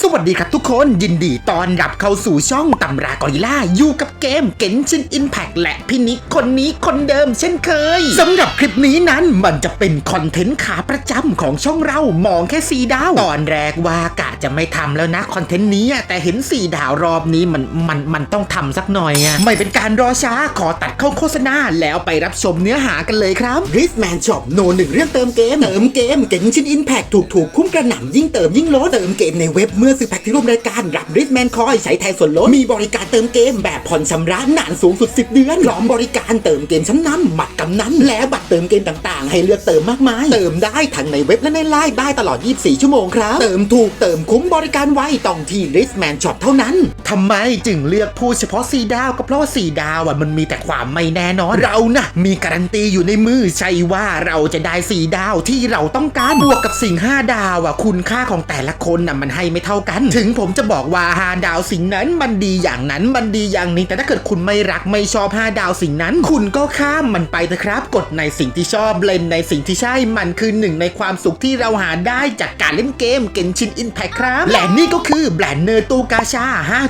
สวัสดีครับทุกคนยินดีต้อนรับเข้าสู่ช่องตำรากอริล่าอยู่กับเกมเกนชินอินแพ t และพี่นิกคนนี้คนเดิมเช่นเคยสำหรับคลิปนี้นั้นมันจะเป็นคอนเทนต์ขาประจำของช่องเรามองแค่สีดาว ตอนแรกว่ากะจะไม่ทำแล้วนะคอนเทนต์นี้แต่เห็นสีดาวรอบนี้มันมันมันต้องทำสักหน่อยอะไม่เป็นการรอช้าขอตัดเข้าโฆษณาแล้วไปรับชมเนื้อหากันเลยครับ r i s m a n Shop โนหนึ่งเรื่องเติมเกมเติมเกมเก่งชินอินแพ t ถูกถูกคุ้มกระหน่ำยิ่งเติมยิ่งลดเติมเกมในเว็บเมื่อซื้อแพ็คที่ร่วมรายการรับริสแมนคอยใช้แทนส่วนลดมีบริการเติมเกมแบบผ่อนชำระนานสูงสุด 10 เดือนพร้อมบริการเติมเกมชั้นนำหมัดกำนันและบัตร ติมเกมต่างๆ ให้เลือกเติมมากมาย เติมได้ทั้งในเว็บและในไลน์ได้ตลอด 24 ชั่วโมงครับ เติมถูกเติมคุ้มบริการไวต้องที่ r i s m a n Shop เท่านั้นทำไมจึงเลือกพูดเฉพาะสีดาวก็เพราะว่าสีดาวอะมันมีแต่ความไม่แน่นอน เรานะมีการันตีอยู่ในมือใช่ว่าเราจะได้สีดาวที่เราต้องการบวกกับสิ่ง 5 ดาวอะคุณค่าของแต่ละคนน่ะมันให้ไม่เท่ากัน ถึงผมจะบอกว่า 5 ดาวสิ่งนั้นมันดีอย่างนั้นมันดีอย่างนี้แต่ถ้าเกิดคุณไม่รักไม่ชอบ 5 ดาวสิ่งนั้น คุณก็ข้ามมันไปเถอะครับกดในสิ่ิ่งที่ชอบเล่นในสิ่งที่ใช่มันคือหนึ่งในความสุขที่เราหาได้จากการเล่นเกมเกนชินอินแพคครับ และนี่ก็คือแบรนด์เนอร์ตู้กาชา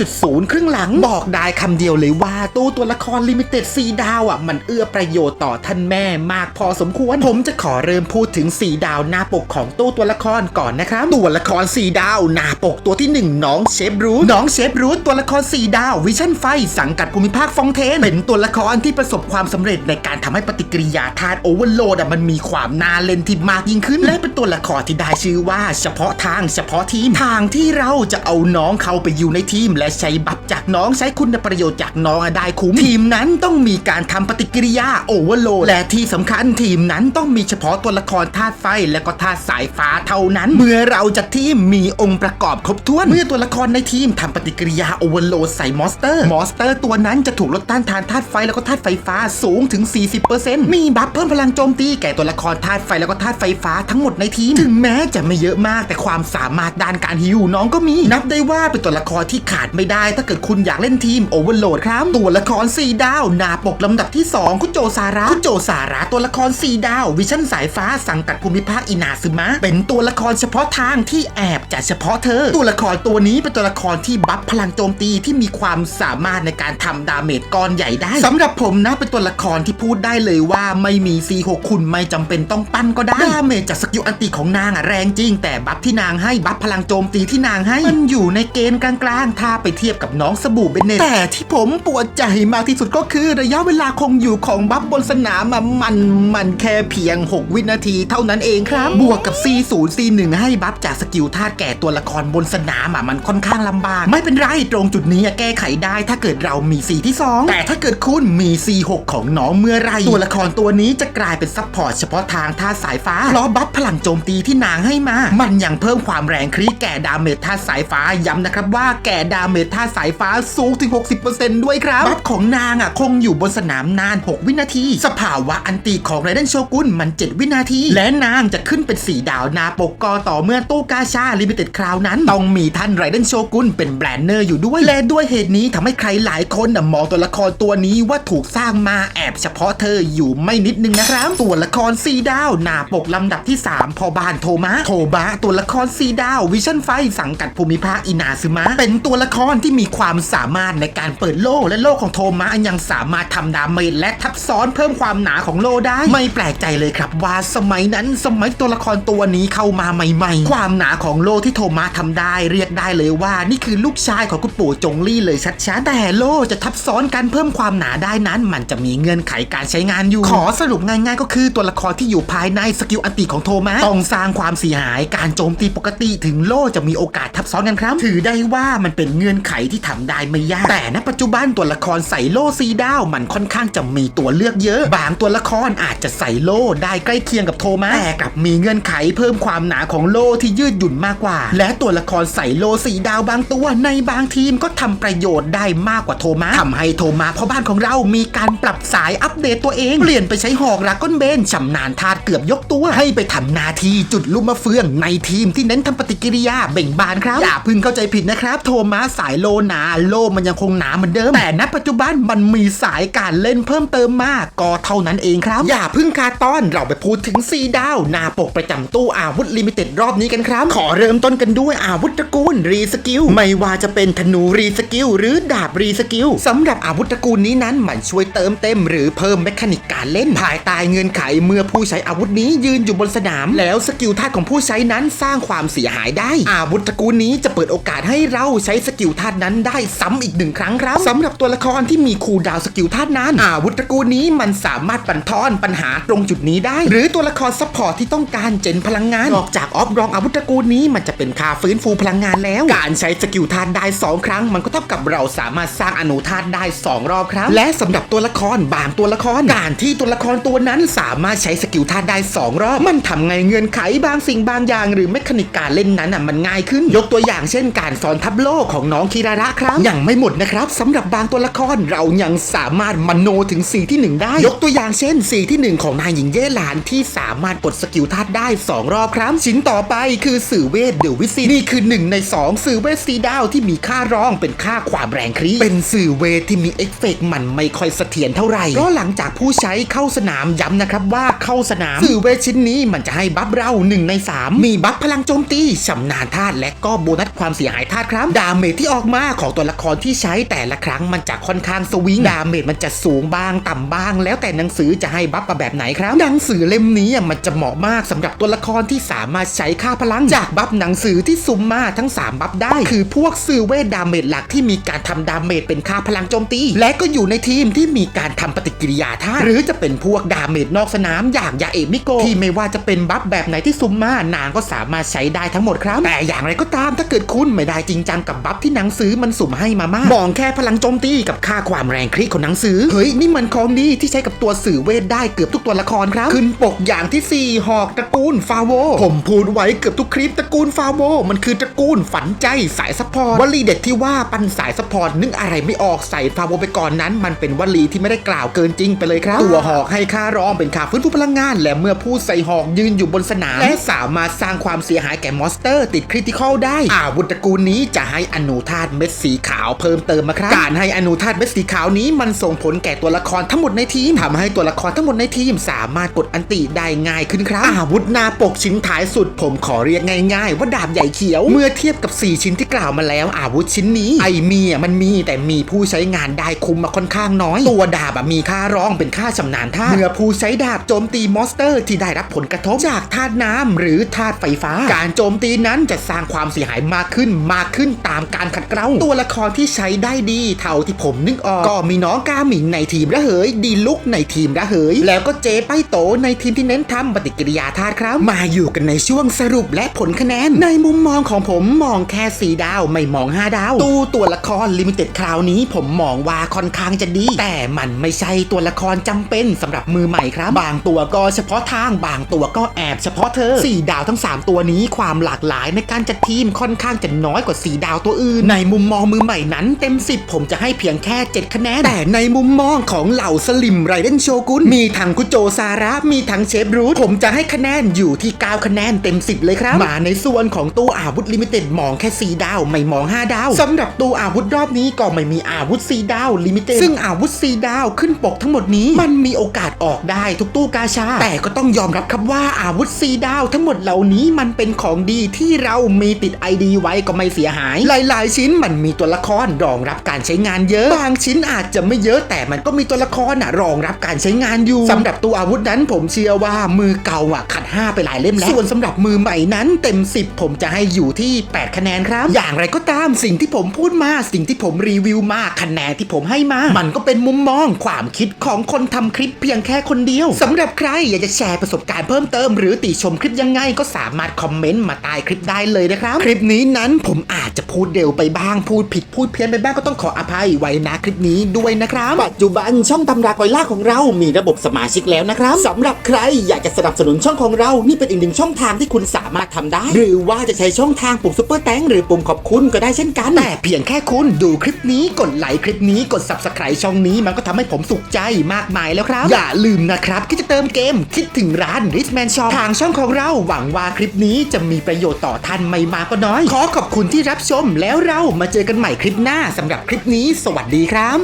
5.0 ครึ่งหลัง บอกได้คำเดียวเลยว่าตู้ตัวละครลิมิเต็ด4ดาวอะ มันเอื้อประโยชน์ต่อท่านแม่มากพอสมควร ผมจะขอเริ่มพูดถึง4ดาวหน้าปกของตู้ตัวละครก่อนนะครับ ตัวละคร4ดาวหน้าปกตัวที่ 1 น้องเชฟรูทน้องเชฟรูทตัวละคร4ดาววิชั่นไฟสังกัดภูมิภาคฟองเทนเป็นตัวละครที่ประสบความสำเร็จในการทำให้ปฏิกิริยาธาตุโอเวอร์โหลดมันมีความน่าเล่นที่มากยิ่งขึ้น และเป็นตัวละครที่ได้ชื่อว่าเฉพาะทางเฉพาะทีมทางที่เราจะเอาน้องเข้าไปอยู่ในทีม และใช้บัฟจากน้องใช้คุณประโยชน์จากน้องได้คุ้มทีมนั้นต้องมีการทำปฏิกิริยาโอเวอร์โหลดและที่สำคัญทีมนั้นต้องมีเฉพาะตัวละครธาตุไฟและก็ธาตุสายฟ้าเท่านั้น เมื่อเราจัดทีมมีองค์ประกอบครบถ้วน เมื่อตัวละครในทีมทำปฏิกิริยาโอเวอร์โหลดใส่มอสเตอร์มอสเตอร์ตัวนั้นจะถูกลดต้านทานธาตุไฟแล้วก็ธาตุไฟฟ้าสูงถึง 40%มีบัฟพิ่มพลังโจมตีแก่ตัวละครธาตุไฟแล้วก็ธาตุไฟฟ้าทั้งหมดในทีม ถึงแม้จะไม่เยอะมากแต่ความสามารถด้านการฮิวน้องก็มี นับได้ว่าเป็นตัวละครที่ขาดไม่ได้ ถ้าเกิดคุณอยากเล่นทีมโอเวอร์โหลดครับ ตัวละคร 4 ดาว นาปกลำดับที่ 2 คุณโจซาระคุณโจซาระตัวละคร 4 ดาว วิชั่นสายฟ้าสังกัดภูมิภาคอินาซึมะ เป็นตัวละครเฉพาะทางที่แอบจะเฉพาะเธอ ตัวละครตัวนี้เป็นตัวละครที่บัฟพลังโจมตีที่มีความสามารถในการทำดาเมจก้อนใหญ่ได้สำหรับผมนะเป็นตัวละครที่พูดได้เลยว่าไม่มี C6 คุณไม่จำเป็นต้องปั้นก็ได้ดาเมจจากสกิลอันติของนางอะแรงจริง แต่บัฟที่นางให้บัฟพลังโจมตีที่นางให้ มันอยู่ในเกณฑ์กลางๆ ถ้าไปเทียบกับน้องสบู่เบนเนตแต่ที่ผมปวดใจมากที่สุดก็คือระยะเวลาคงอยู่ของบัฟบนสนามมันมันแค่เพียง 6 วินาทีเท่านั้นเองครับ บวกกับ C0 C1 ให้บัฟจากสกิลธาตุแก่ตัวละครบนสนามอะมันค่อนข้างลำบาก ไม่เป็นไรตรงจุดนี้แก้ไขได้ถ้าเกิดเรามี C ที่ 2 แต่ถ้าเกิดคุณมี C6 ของน้องเมื่อไรตัวละครตัวนี้จะกลายเป็นซัพพอร์ตเฉพาะทางธาตุสายฟ้าเพราะบัฟพลังโจมตีที่นางให้มา มันยังเพิ่มความแรงครีแก่ดาเมจธาตุสายฟ้าย้ำนะครับว่าแก่ดาเมจธาตุสายฟ้าสูงถึง 60%ด้วยครับบัฟของนางอะคงอยู่บนสนามนาน 6 วินาที สภาวะอันตีของไรเดนโชกุนมัน 7 วินาที และนางจะขึ้นเป็น 4 ดาวนาปกกอต่อเมื่อตู้กาชาลิมิเต็ดคราวนั้น ต้องมีท่านไรเดนโชกุนเป็นแบรนเนอร์อยู่ด้วย และด้วยเหตุนี้ทำให้ใครหลายคนน่ะมองตัวละครตัวนี้ว่าถูกสร้างมาแอบเฉพาะเธออยู่ไม่นิดนึงนะครับ ตัวละคร4ดาว หนาปกลำดับที่ 3 พอบานโทมะโทบะตัวละคร4ดาว วิชั่นไฟสังกัดภูมิภาคอินาซึมะ เป็นตัวละครที่มีความสามารถในการเปิดโล่และโล่ของโทมะยังสามารถทำดาเมจและทับซ้อนเพิ่มความหนาของโล่ได้ ไม่แปลกใจเลยครับว่าสมัยนั้นสมัยตัวละครตัวนี้เข้ามาใหม่ๆ ความหนาของโล่ที่โทมะทำได้ เรียกได้เลยว่า นี่คือลูกชายของคุณปู่จงลี่เลยชัดๆแต่โล่จะทับซ้อนกันเพิ่มความหนาได้นั้น มันจะมีเงื่อนไขการใช้งานอยู่ ขอสรุปง่ายๆ ก็คือตัวละครที่อยู่ภายในสกิลอันติของโทมะต้องสร้างความเสียหายการโจมตีปกติถึงโล่จะมีโอกาสทับซ้อนกันครับ ถือได้ว่ามันเป็นเงื่อนไขที่ทำได้ไม่ยาก แต่ณปัจจุบันตัวละครใส่โล่ซีดาวมันค่อนข้างจะมีตัวเลือกเยอะ บางตัวละครอาจจะใส่โล่ได้ใกล้เคียงกับโทมะแต่กลับมีเงื่อนไขเพิ่มความหนาของโล่ที่ยืดหยุ่นมากกว่า และตัวละครใส่โล่สีดาวบางตัวในบางทีมก็ทำประโยชน์ได้มากกว่าโทมะทำให้โทมะพ่อบ้านของเรามีการปรับสายอัปเดตตัวเองเปลี่ยนไปใช้หออกราก้อนเบนชำนาญธาตุเกือบยกตัว ให้ไปทำหนาทีจุดลูกมะเฟืองในทีมที่เน้นทำปฏิกิริยาเบ่งบานครับ อย่าพึ่งเข้าใจผิดนะครับ โทมัสสายโลนาโลมันยังคงหนาเหมือนเดิม แต่ณปัจจุบันมันมีสายการเล่นเพิ่มเติมมากก็เท่านั้นเองครับ อย่าพึ่งคาต้อนเราไปพูดถึงซีดาว นาปกประจำตู้อาวุธลิมิเต็ดรอบนี้กันครับ ขอเริ่มต้นกันด้วยอาวุธตระกูลรีสกิลไม่ว่าจะเป็นธนูรีสกิลหรือดาบรีสกิลสำหรับอาวุธตระกูลนี้นั้นมันช่วยเติมเต็ม หรือเพิ่มแมคานิกการเล่นภายใต้เงื่อนไขเมื่อผู้ใช้อาวุธนี้ยืนอยู่บนสนาม แล้วสกิลธาตุของผู้ใช้นั้นสร้างความเสียหายได้ อาวุธตระกูลนี้จะเปิดโอกาสให้เราใช้สกิลธาตุนั้นได้ซ้ำอีกหนึ่งครั้งครับสำหรับตัวละครที่มีคูลดาวสกิลธาตุนั้น อาวุธตระกูลนี้มันสามารถบั่นทอนปัญหาตรงจุดนี้ได้ หรือตัวละครซัพพอร์ตที่ต้องการเจนพลังงานนอกจากออฟรองอาวุธตระกูลนี้มันจะเป็นค่าฟื้นฟูพลังงานแล้ว การใช้สกิลธาตุได้สองครั้ง มันก็เท่ากับเราสามารถสร้างอนุธาตุได้สองรอบครับ และสำหรับตัวละครบางตัวละครการที่ตัวละครตัวัวนั้นสามารถใช้สกิลธาตุได้สองรอบ มันทำไงเงื่อนไขบางสิ่งบางอย่าง หรือเมคานิกการเล่นนั้นอะมันง่ายขึ้น ยกตัวอย่างเช่น การสอนทับโลกของน้องคิราระครับยังไม่หมดนะครับสำหรับบางตัวละครเรายังสามารถมโนถึงสีที่หนึ่งได้ ยกตัวอย่างเช่นสีที่หนึ่งของนายหญิงเย่หลานที่สามารถกดสกิลธาตุได้สองรอบครับ ชิ้นต่อไปคือสื่อเวทเดวิสินี่คือหนึ่งในสองสื่อเวทสีดาวที่มีค่ารองเป็นค่าความแรงครีเป็นสื่อเวทที่มีเอฟเฟกต์มันไม่ค่อยเสถียรเท่าไหร่เพราะหลังจากผู้ใช้เข้าสนามย้ำนะครับว่าเข้าสนามสื่อเวทชิ้นนี้มันจะให้บัฟเราหนึ่งในสามมีบัฟพลังโจมตีชำนาญธาตุและก็โบนัสความเสียหายธาตุครับ ดาเมจที่ออกมาของตัวละครที่ใช้แต่ละครั้งมันจะค่อนข้างสวิงดาเมจมันจะสูงบ้างต่ำบ้าง แล้วแต่หนังสือจะให้บัฟมาแบบไหนครับหนังสือเล่มนี้มันจะเหมาะมากสำหรับตัวละครที่สามารถใช้ค่าพลังจากบัฟหนังสือที่ซุมมาทั้ง 3 บัฟได้ คือพวกสื่อเวทดาเมจหลักที่มีการทำดาเมจเป็นค่าพลังโจมตี และก็อยู่ในทีมที่มีการทำปฏิกิริยาธาตุหรือจะเป็นพวกดาเมจนอกสนามอย่างยาเอะมิโกที่ไม่ว่าจะเป็นบัฟแบบไหนที่ซุมมานางก็สามารถใช้ได้ทั้งหมดครับ แต่อย่างไรก็ตามถ้าเกิดคุณไม่ได้จริงจังกับบัฟที่หนังสือมันสุ่มให้มามากมองแค่พลังโจมตีกับค่าความแรงคลิกของหนังสือเฮ้ยนี่มันของดีที่ใช้กับตัวสื่อเวทได้เกือบทุกตัวละครครับ ขึ้นปกอย่างที่ 4 หอกตระกูลฟาโวผมพูดไว้เกือบทุกคลิปตระกูลฟาโวมันคือตระกูลฝันใจสายซัพพอร์ตวลีเด็ดที่ว่าปันสายซัพพอร์ตนึกอะไรไม่ออกใส่ฟาโวไปก่อนนั้น มันเป็นวลีที่ไม่ได้กล่าวเกินจริงไปเลยครับ ตัวหอกให้ค่ารองเป็นค่าฟื้นฟูพลังงาน และเมื่อผู้ใส่หอกยืนอยู่บนสนาม และสามารถสร้างความเสียหายแก่มอนสเตอร์ ติดคริติคอลได้ อาวุธตระกูลนี้จะให้อนุธาตุเม็ดสีขาวเพิ่มเติมมาครับ การให้อนุธาตุเม็ดสีขาวนี้มันส่งผลแก่ตัวละครทั้งหมดในทีมทำให้ตัวละครทั้งหมดในทีมสามารถกดอันติได้ง่ายขึ้นครับ อาวุธนาปกชิ้นท้ายสุด ผมขอเรียกง่ายๆ ว่าดาบใหญ่เขียว เมื่อเทียบกับ 4 ชิ้นที่กล่าวมาแล้ว อาวุธชิ้นนี้ไอมีอะมันมีแต่มีผู้ใช้งานได้คุมมาค่อนข้างน้อย ตัวดาบมีค่ารองเป็นค่าชำนาญธามื่อผู้ใช้ดาบโจมตีมอนสเตอร์ที่ได้รับผลกระทบจากธาตุน้ำหรือธาตุไฟฟ้า การโจมตีนั้นจะสร้างความเสียหายมากขึ้นมากขึ้นตามการขัดเกลาตัวละครที่ใช้ได้ดีเท่าที่ผมนึกออก ก็มีน้องกาหมิงในทีมระเหย ดีลุกในทีมระเหย แล้วก็เจไปโตในทีมที่เน้นทำปฏิกิริยาธาตุครับ มาอยู่กันในช่วงสรุปและผลคะแนน ในมุมมองของผมมองแค่สีดาวไม่มอง 5 ดาว ตู้ตัวละครลิมิเต็ดคราวนี้ผมมองว่าค่อนข้างจะดี แต่มันไม่ใช่ตัวละครจำเป็นสำหรับมือใหม่ครับ บางตัวก็เฉพาะทาง บางตัวก็แอบเฉพาะเธอสี่ดาวทั้ง 3 ตัวนี้ความหลากหลายในการจัดทีมค่อนข้างจะน้อยกว่าสีดาวตัวอื่น ในมุมมองมือใหม่นั้นเต็ม 10 ผมจะให้เพียงแค่ 7 คะแนน แต่ในมุมมองของเหล่าสลิมไรเดนโชกุนมีทั้งคุโจซาระมีทั้งเชฟรูทผมจะให้คะแนนอยู่ที่ 9 คะแนนเต็ม 10 เลยครับ มาในส่วนของตู้อาวุธลิมิเต็ดมองแค่ 4 ดาว ไม่มอง 5 ดาวสำหรับตู้อาวุธรอบนี้ก็ไม่มีอาวุธ 4 ดาวลิมิเต็ดซึ่งอาวุธ 4 ดาวขึ้นปกทั้งหมดนี้มันมีโอกาสออกได้ทุกตู้กาชา แต่ก็ต้องยอมรับครับว่าอาวุธ4ดาวทั้งหมดเหล่านี้มันเป็นของดีที่เรามีติด ID ไว้ก็ไม่เสียหาย หลาย ๆ ชิ้นมันมีตัวละครรองรับการใช้งานเยอะ บางชิ้นอาจจะไม่เยอะแต่มันก็มีตัวละครน่ะรองรับการใช้งานอยู่สำหรับตัวอาวุธนั้นผมเชื่อว่ามือเก่าอะขัด 5 ไปหลายเล่มแล้ว ส่วนสำหรับมือใหม่นั้นเต็ม 10 ผมจะให้อยู่ที่ 8 คะแนนครับ อย่างไรก็ตามสิ่งที่ผมพูดมา สิ่งที่ผมรีวิวมาคะแนนที่ผมให้มา มันก็เป็นมุมมองความคิดของคนทำคลิปเพียงแค่คนเดียวสำหรับใครอยากจะแชร์ประสบการณ์เพิ่มเติม หรือติชมคลิปยังไงก็สามารถคอมเมนต์มาใต้คลิปได้เลยนะครับ คลิปนี้นั้นผมอาจจะพูดเร็วไปบ้างพูดผิดพูดเพี้ยนไปบ้างก็ต้องขออภัยไว้นะคลิปนี้ด้วยนะครับ ปัจจุบันช่องตำรากอยล่าของเรามีระบบสมาชิกแล้วนะครับสำหรับใครอยากจะสนับสนุนช่องของเรานี่เป็นอีกหนึ่งช่องทางที่คุณสามารถทำได้ หรือว่าจะใช้ช่องทางปุ่มซุปเปอร์แตงหรือปุ่มขอบคุณก็ได้เช่นกันแต่เพียงแค่คุณดูคลิปนี้กดไลค์คลิปนี้กด subscribe ช่องนี้มันก็ทำให้ผมสุขใจมากมายแล้วครับอย่าลืมนะครับที่จะเติมเกมคิดถึงร้าน Richman Shop ทางช่องของเราหวังว่าคลิปนี้จะมีประโยชน์ต่อท่านไม่มากก็น้อย ขอขอบคุณที่รับชมแล้วเรามาเจอกันใหม่คลิปหน้าสำหรับคลิปนี้ สวัสดีครับ